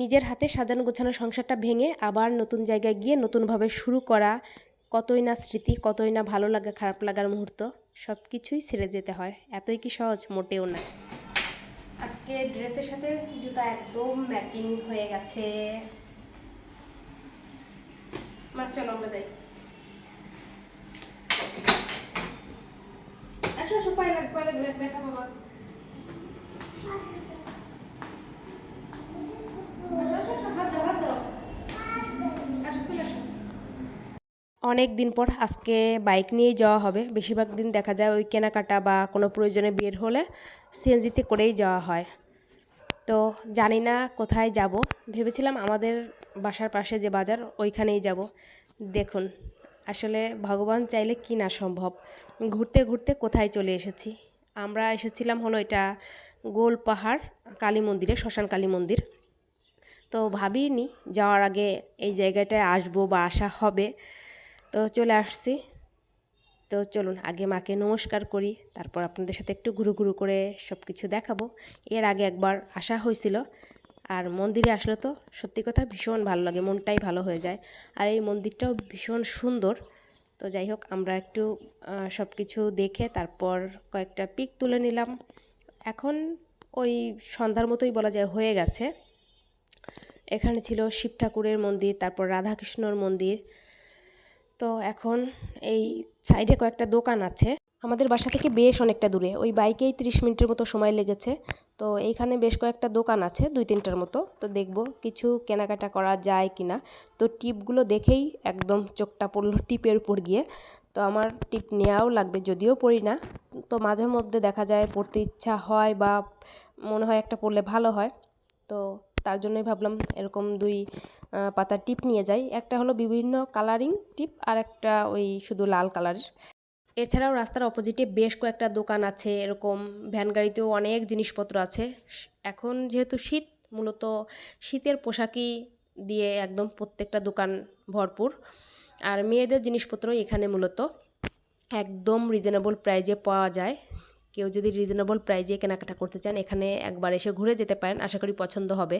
নিজের হাতে সাজানো গোছানো সংসারটা ভেঙে আবার নতুন জায়গায় গিয়ে নতুনভাবে শুরু করা কতই না স্মৃতি, কতই না ভালো লাগা, খারাপ লাগার মুহূর্ত সব কিছুই ছেড়ে যেতে হয়। এতই কি সহজ? মোটেও না। আজকে ড্রেসের সাথে জুতা একদম ম্যাচিং হয়ে গেছে। চলো আমরা যাই। আসো আসো পায়ে লাগ পায়ে লাগ ব্যথা বাবা অনেক দিন পর আজকে বাইক নিয়েই যাওয়া হবে। বেশিরভাগ দিন দেখা যায় ওই কেনাকাটা বা কোনো প্রয়োজনে বের হলে সিএনজিতে করেই যাওয়া হয়। তো জানি না কোথায় যাব। ভেবেছিলাম আমাদের বাসার পাশে যে বাজার, ওইখানেই যাব। দেখুন, আসলে ভগবান চাইলে কি না সম্ভব? ঘুরতে ঘুরতে কোথায় চলে এসেছি? আমরা এসেছিলাম হলো এটা গোল পাহাড়, কালী মন্দিরে, শ্মশান কালী মন্দির। তো ভাবিনি যাওয়ার আগে এই জায়গাটায় আসব বা আসা হবে। তো চলে আসছি। তো চলুন আগে মাকে নমস্কার করি, তারপর আপনাদের সাথে একটু ঘুরু ঘুরু করে সব কিছু দেখাবো। এর আগে একবার আসা হয়েছিল আর মন্দিরে আসলে তো সত্যি কথা ভীষণ ভালো লাগে, মনটাই ভালো হয়ে যায়। আর এই মন্দিরটাও ভীষণ সুন্দর। তো যাই হোক, আমরা একটু সব কিছু দেখে তারপর কয়েকটা পিক তুলে নিলাম। এখন ওই সন্ধ্যার মতোই বলা যায় হয়ে গেছে। এখানে ছিল শিব ঠাকুরের মন্দির, তারপর রাধাকৃষ্ণর মন্দির তো এখন এই সাইডে কয়েকটা দোকান আছে। আমাদের বাসা থেকে বেশ অনেকটা দূরে। ওই বাইকেই ত্রিশ মিনিটের মতো সময় লেগেছে। তো এইখানে বেশ কয়েকটা দোকান আছে, দুই তিনটার মতো। তো দেখব কিছু কেনাকাটা করা যায় কি না তো টিপগুলো দেখেই একদম চোখটা পড়ল টিপের উপর গিয়ে। তো আমার টিপ নেওয়াও লাগবে, যদিও পড়ি না। তো মাঝে মধ্যে দেখা যায় পড়তে ইচ্ছা হয় বা মনে হয় একটা পড়লে ভালো হয়। তো তার জন্যই ভাবলাম এরকম দুই পাতার টিপ নিয়ে যাই। একটা হলো বিভিন্ন কালারিং টিপ আর একটা ওই শুধু লাল কালারের এছাড়াও রাস্তার অপোজিটে বেশ কয়েকটা দোকান আছে, এরকম ভ্যান গাড়িতেও অনেক জিনিসপত্র আছে। এখন যেহেতু শীত, মূলত শীতের পোশাকই দিয়ে একদম প্রত্যেকটা দোকান ভরপুর। আর মেয়েদের জিনিসপত্র এখানে মূলত। একদম রিজনেবল প্রাইজে পাওয়া যায়। কেউ যদি রিজনেবল প্রাইজে কেনাকাটা করতে চান, এখানে একবার এসে ঘুরে যেতে পারেন, আশা করি পছন্দ হবে।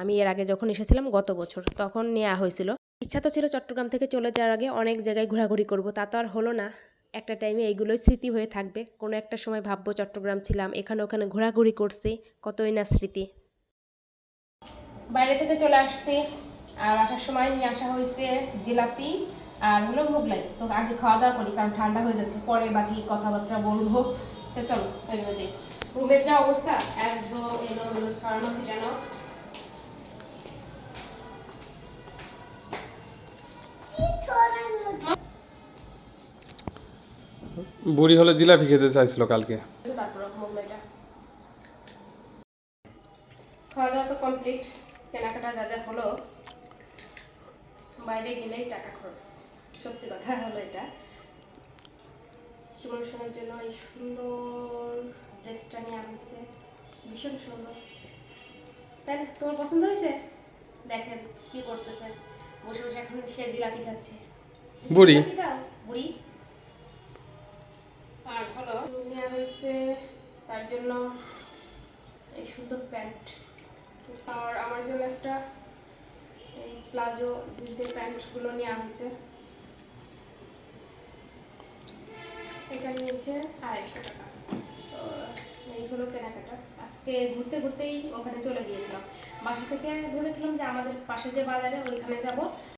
আমি এর আগে যখন এসেছিলাম গত বছর, তখন নেওয়া হয়েছিল। ইচ্ছা তো ছিল চট্টগ্রাম থেকে চলে যাওয়ার আগে অনেক জায়গায় ঘোরাঘুরি করব, তা তো আর হলো না। একটা টাইমে এইগুলোই স্মৃতি হয়ে থাকবে। কোনো একটা সময় ভাববো চট্টগ্রাম ছিলাম, এখানে ওখানে ঘোরাঘুরি করছি, কতই না স্মৃতি। বাইরে থেকে চলে আসছি, আর আসার সময় নিয়ে আসা হয়েছে জিলাপি আর হলো মোগলাই। তো আগে খাওয়া দাওয়া করি, কারণ ঠান্ডা হয়ে যাচ্ছে, পরে বাকি কথাবার্তা বলব। তো চলো রুমের যা অবস্থা একদম এলো হলো ছড়ানো ছিটানো। বুড়ি হলে জিলাপি খেতে চাইছিল কালকে। খাওয়া দাওয়া তো কমপ্লিট কেনাকাটা যা যা হলো। বাইরে গেলেই টাকা খরচ। সত্যি কথা হলো এটা। স্টিমুলেশনের জন্য এই সুন্দর ড্রেসটা নিয়ে হয়েছে ভীষণ সুন্দর। তাই না? তোমার পছন্দ হয়েছে? দেখেন কি করতেছে। বসে বসে এখন সে জিলাপি খাচ্ছে। বুড়ি। বুড়ি। আর হলো নেওয়া হয়েছে তার জন্য এই সুন্দর প্যান্ট। আর আমার জন্য একটা এই প্লাজো জিন্সের প্যান্টগুলো নেওয়া হয়েছে এটা নিয়েছে আড়াইশো টাকা। তো এইগুলো কেনাকাটা। আজকে ঘুরতে ঘুরতেই ওখানে চলে গিয়েছিলাম। বাসা থেকে ভেবেছিলাম যে আমাদের পাশে যে বাজারে ওইখানে যাব।